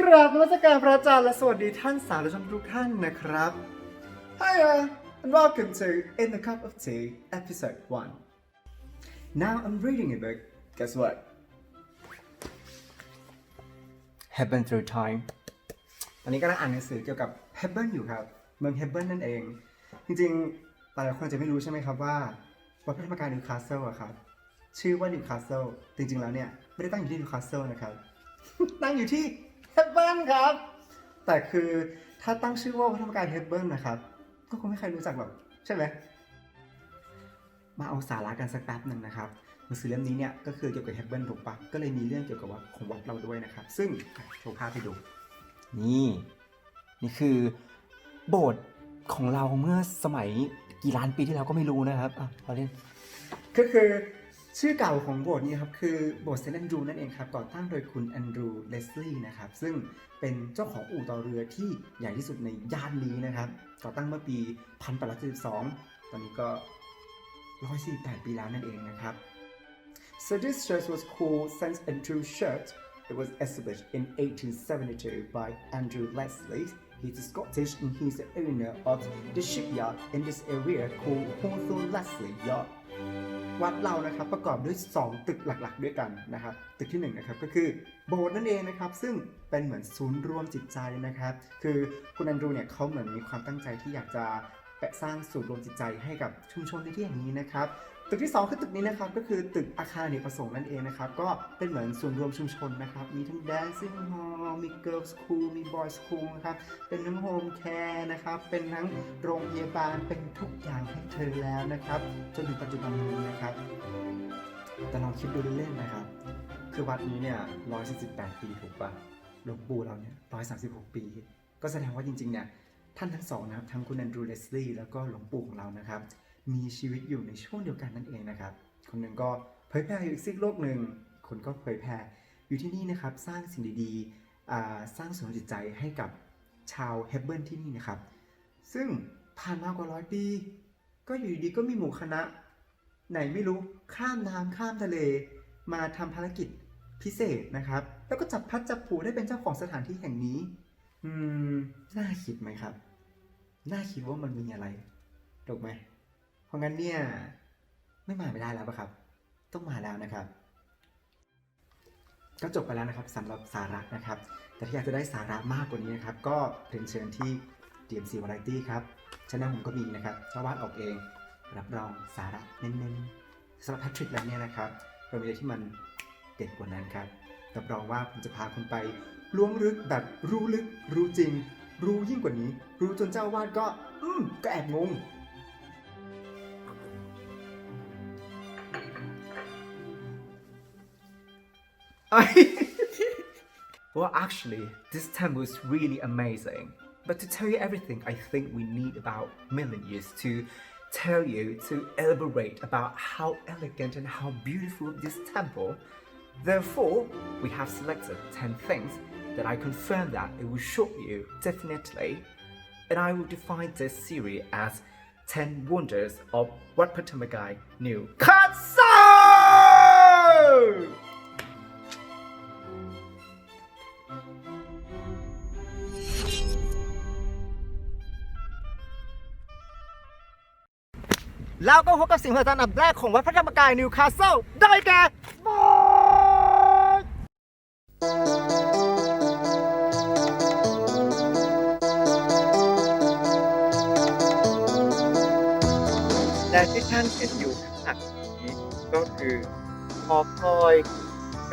กราบนมัสการพระอาจารย์และสวัสดีท่านสาธุชนทุกท่านนะครับ Hi uh, and welcome to In the Cup of Tea episode 1 Now I'm reading a book guess what Heaven Through Time ตอนนี้กำลังอ่านหนังสือเกี่ยวกับ Heaven อยู่ครับ เมือง Heaven นั่นเอง จริงๆ หลายคนจจะไม่รู้ใช่ไหมครับว่าวัดพระธรรมกายนิวคาสเซิลอะครับ ชื่อว่านิวคาสเซิลจริงๆแล้วเนี่ย ไม่ได้ตั้งอยู่ที่นิวคาสเซิลนะครับ ตั้งอยู่ที่ เฮเบิลครับ แต่คือถ้าตั้งชื่อว่าวัดธรรมกายเฮเบิลนะครับ ก็คงไม่ใครรู้จักหรอกใช่ไหมมาเอาสาระกันสักแป๊บหนึ่งนะครับหนังสือเล่มนี้เนี่ยก็คือเกี่ยวกับเฮเบิลถูกปะก็เลยมีเรื่องเกี่ยวกับวัดของวัดเราด้วยนะครับ ซึ่งโชว์ภาพให้ดู นี่ นี่คือโบสถ์ของเราเมื่อสมัยกี่ล้านปีที่แล้วก็ไม่รู้นะครับอะพอเล่นก็คือ ชื่อเก่าของโบสถ์นี้ครับคือโบสถ์เซนต์แอนดรูนั่นเองครับก่อตั้งโดยคุณแอนดรูเลสลีย์นะครับซึ่งเป็นเจ้าของอู่ต่อเรือที่ใหญ่ที่สุดในย่านนี้นะครับก่อตั้งเมื่อปี 1872 ตอนนี้ก็ 148 ปีแล้วนั่นเองนะครับ So this church was called St Andrew Church. It was established in 1872 by Andrew Leslie. He's Scottish and he's the owner of the shipyard in this area called Hawthorne Leslie Yacht. วัดเรานะครับประกอบด้วย 2 ตึกหลักๆ ด้วยกันนะครับ ตึกที่1นนะครับก็คือโบสถ์นั่นเองนะครับ ซึ่งเป็นเหมือนศูนย์รวมจิตใจนะครับ คือคุณแอนดรูเนี่ยเขาเหมือนมีความตั้งใจที่อยากจะแปะสร้างศูนย์รวมจิตใจให้กับชุมชนในที่แห่งนี้นะครับ ตึกที่ 2 คือตึกนี้นะครับก็คือตึกอาคารอเนกประสงค์นั่นเองนะครับ ก็เป็นเหมือนส่วนรวมชุมชนนะครับ มีทั้ง dancing hall มี girls school มี boys school นะครับ เป็นทั้ง home care นะครับ เป็นทั้งโรงพยาบาลเป็นทุกอย่างให้เธอแล้วนะครับ จนถึงปัจจุบันนี้นะครับ แต่ลองคิดดูเล่นๆนะครับ คือวัดนี้เนี่ย148 ปีถูกปะหลวงปู่เราเนี่ย136 ปี ก็แสดงว่าจริงๆเนี่ยท่านทั้งสองนะครับทั้งคุณแอนดรูเลสลีย์แล้วก็หลวงปู่ของเรานะครับ มีชีวิตอยู่ในช่วงเดียวกันนั่นเองนะครับ คนหนึ่งก็เผยแพร่อยู่อีกซีกโลกหนึ่ง คนก็เผยแพร่อยู่ที่นี่นะครับ สร้างสิ่งดีๆ สร้างสวนจิตใจให้กับชาวเฮเบิลที่นี่นะครับ ซึ่งผ่านมากกว่าร้อยปี ก็อยู่ดีๆก็มีหมู่คณะ ไหนไม่รู้ข้ามน้ำข้ามทะเล มาทำภารกิจพิเศษนะครับ แล้วก็จับพัดจับผูได้เป็นเจ้าของสถานที่แห่งนี้ อืม น่าคิดไหมครับ น่าคิดว่ามันมีอะไรถูกไหม เพราะงั้นเนี่ย ไม่มาไม่ได้แล้วปะครับ ต้องมาแล้วนะครับ ก็จบไปแล้วนะครับสำหรับสาระนะครับ แต่ถ้าอยากจะได้สาระมากกว่านี้นะครับ ก็เรียนเชิญที่ DMC Variety ครับช anel ผมก็มีนะครับชาวบ้านออกเอง รับรองสาระเน้นๆสำหรับแพทริกแล้วเนี่ยนะครับเรามีอะไรที่มันเด็ดกว่านั้นครับรับรองว่าผมจะพาคุณไปล้วงลึกแบบรู้ลึก รู้จริง รู้ยิ่งกว่านี้ รู้จนเจ้าวาดก็ อืมก็แอบงง well, actually, this temple is really amazing. But to tell you everything, I think we need about million years to tell you to elaborate about how elegant and how beautiful this temple. Therefore, we have selected 10 things that I confirm that it will shock you definitely. And I will define this series as 10 wonders of Wat Patamagai New Katsu! แล้วก็พบกับสิ่งมหัศจรรย์อันดับแรกของวัดพระธรรมกายนิวคาสเซิลได้แก่โบสถ์และที่ท่านเห็นอยู่ข้างหลังนี้ก็คือหอคอย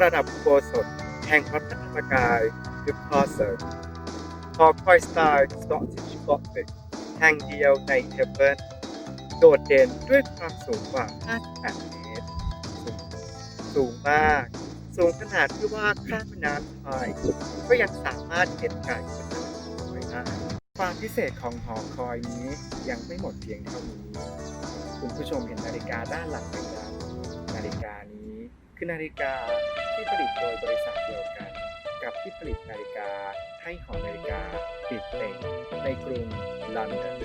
ระดับอุโบสถแห่งวัดพระธรรมกายนิวคาสเซิลหอคอยสไตล์สกอตติชกอติกแห่งเดียวในเฮเบิล โดดเด่นด้วยความสูงกว่า 58 เมตร สูงมาก สูงขนาดที่ว่าข้ามน้ำไทยก็ยังสามารถเห็นไก่บนน้าไว้ได้ความพิเศษของหอคอยนี้ยังไม่หมดเพียงเท่านี้ คุณผู้ชมเห็นนาฬิกาด้านหลังไหมครับนาฬิกานี้คือนาฬิกาที่ผลิตโดยบริษัทเดียวกัน กับที่ผลิตนาฬิกาให้หอนาฬิกาปิดเต็งในกรุงลอนดอน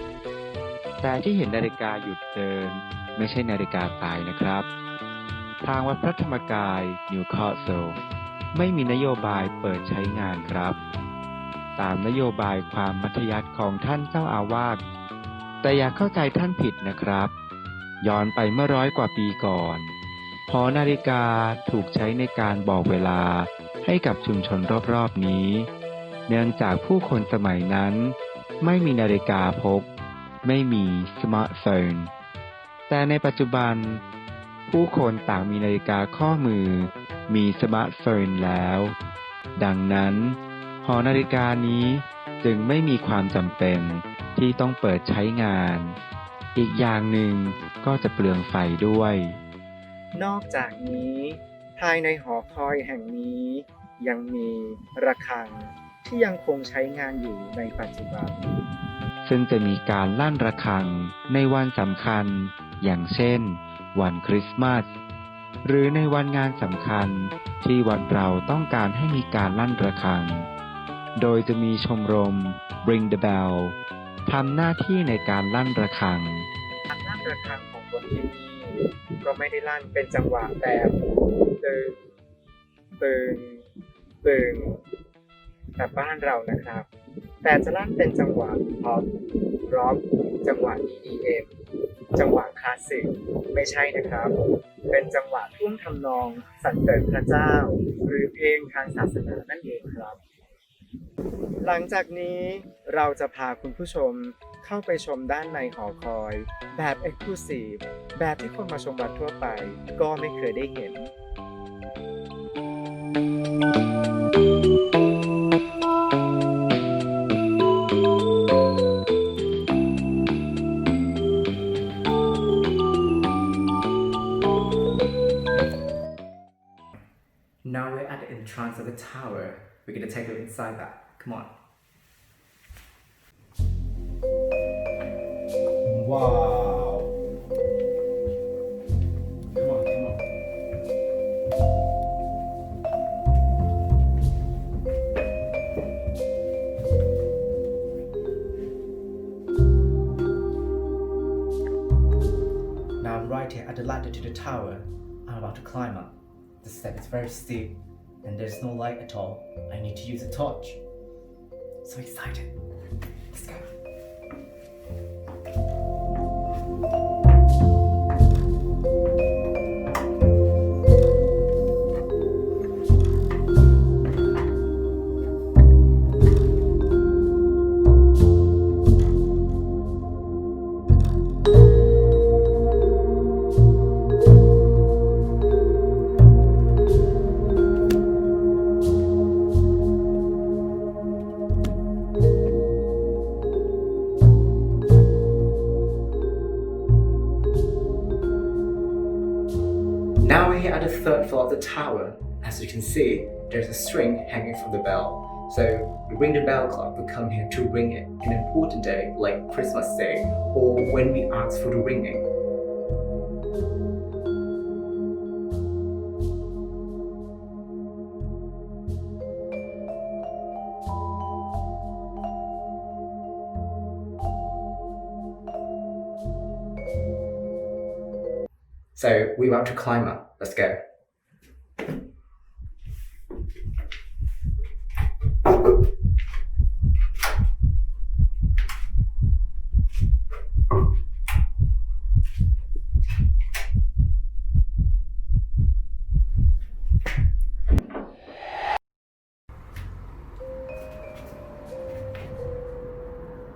แต่ที่เห็นนาฬิกาหยุดเดิน ไม่ใช่นาฬิกาตายนะครับ ทางวัดพระธรรมกายนิวคาสเซิลไม่มีนโยบายเปิดใช้งานครับ ตามนโยบายความมัธยัสถ์ของท่านเจ้าอาวาสแต่อย่าเข้าใจท่านผิดนะครับ ย้อนไปเมื่อร้อยกว่าปีก่อนหอนาฬิกาถูกใช้ในการบอกเวลาให้กับชุมชนรอบๆนี้ เนื่องจากผู้คนสมัยนั้น ไม่มีนาฬิกาพก ไม่มีสมาร์ทโฟน แต่ในปัจจุบัน ผู้คนต่างมีนาฬิกาข้อมือ มีสมาร์ทโฟนแล้ว ดังนั้น หอนาฬิกานี้จึงไม่มีความจำเป็นที่ต้องเปิดใช้งาน อีกอย่างหนึ่งก็จะเปลืองไฟด้วย นอกจากนี้ ภายในหอคอยแห่งนี้ ยังมีระฆังที่ยังคงใช้งานอยู่ในปัจจุบัน ซึ่งจะมีการลั่นระฆังในวันสำคัญ อย่างเช่น วันคริสต์มาส หรือในวันงานสำคัญที่วัดเราต้องการให้มีการลั่นระฆัง โดยจะมีชมรม Bring the Bell ทำหน้าที่ในการลั่นระฆังการลั่นระฆังของคนที่นี่ก็ไม่ได้ลั่นเป็นจังหวะแบบตึงตึงตึงแบบบ้านเรานะครับ แต่จะลั่นเป็นจังหวะพอปร็อกจังหวะ EDM จังหวะคลาสสิกไม่ใช่นะครับ เป็นจังหวะท่วงทำนองสรรเสริญพระเจ้า หรือเพลงทางศาสนานั่นเองครับ หลังจากนี้เราจะพาคุณผู้ชมเข้าไปชมด้านในหอคอย แบบ Exclusive แบบที่คนมาชมวัดทั่วไป ก็ไม่เคยได้เห็น Now the tower. We're gonna take a look inside that. Come on. Wow. Come on, come on. Now I'm right here at the ladder to the tower. I'm about to climb up. The step is very steep and there's no light at all. I need to use a torch. So excited. Let's go. Now we're here at the third floor of the tower. As you can see, there's a string hanging from the bell. So the Ring the Bell clock, will come here to ring it an important day like Christmas Day or when we ask for the ringing. So we want to climb up. Let's go.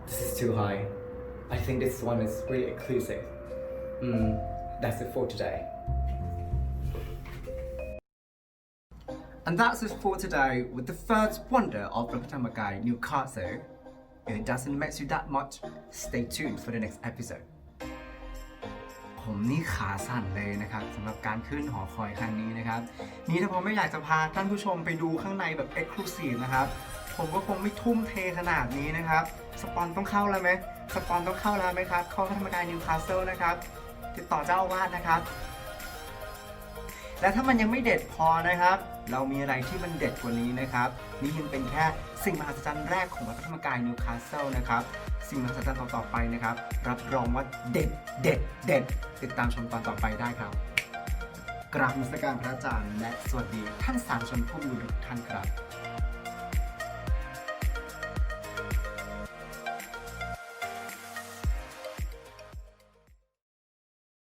This is too high. I think this one is really exclusive. Hmm, that's it for today. And that's it for today with the first wonder of Rakatamagai Newcastle. If it doesn't mess you that much, stay tuned for the next episode. ผมนี่ขาสั่นเลยนะครับสำหรับการขึ้นหอคอยครั้งนี้นะครับ นี่ถ้าผมไม่อยากจะพาท่านผู้ชมไปดูข้างในแบบ Exclusive นะครับ ผมก็คงไม่ทุ่มเทขนาดนี้นะครับ สปอนต้องเข้าแล้วไหมสปอนต้องเข้าแล้วไหมครับเข้าพระธรรมกายนิวคาสเซิลนะครับ ติดต่อเจ้าอาวาสนะครับ และถ้ามันยังไม่เด็ดพอนะครับ เรามีอะไรที่มันเด็ดกว่านี้นะครับ นี่ยังเป็นแค่สิ่งมหัศจรรย์แรกของวัดพระธรรมกายนิวคาสเซิลนะครับ สิ่งมหัศจรรย์ต่อๆไปนะครับ รับรองว่าเด็ดเด็ดเด็ดติดตามชมตอนต่อไปได้ครับ กราบนมัสการพระอาจารย์และสวัสดีท่านสาธุชนผู้มีทุกท่านครับ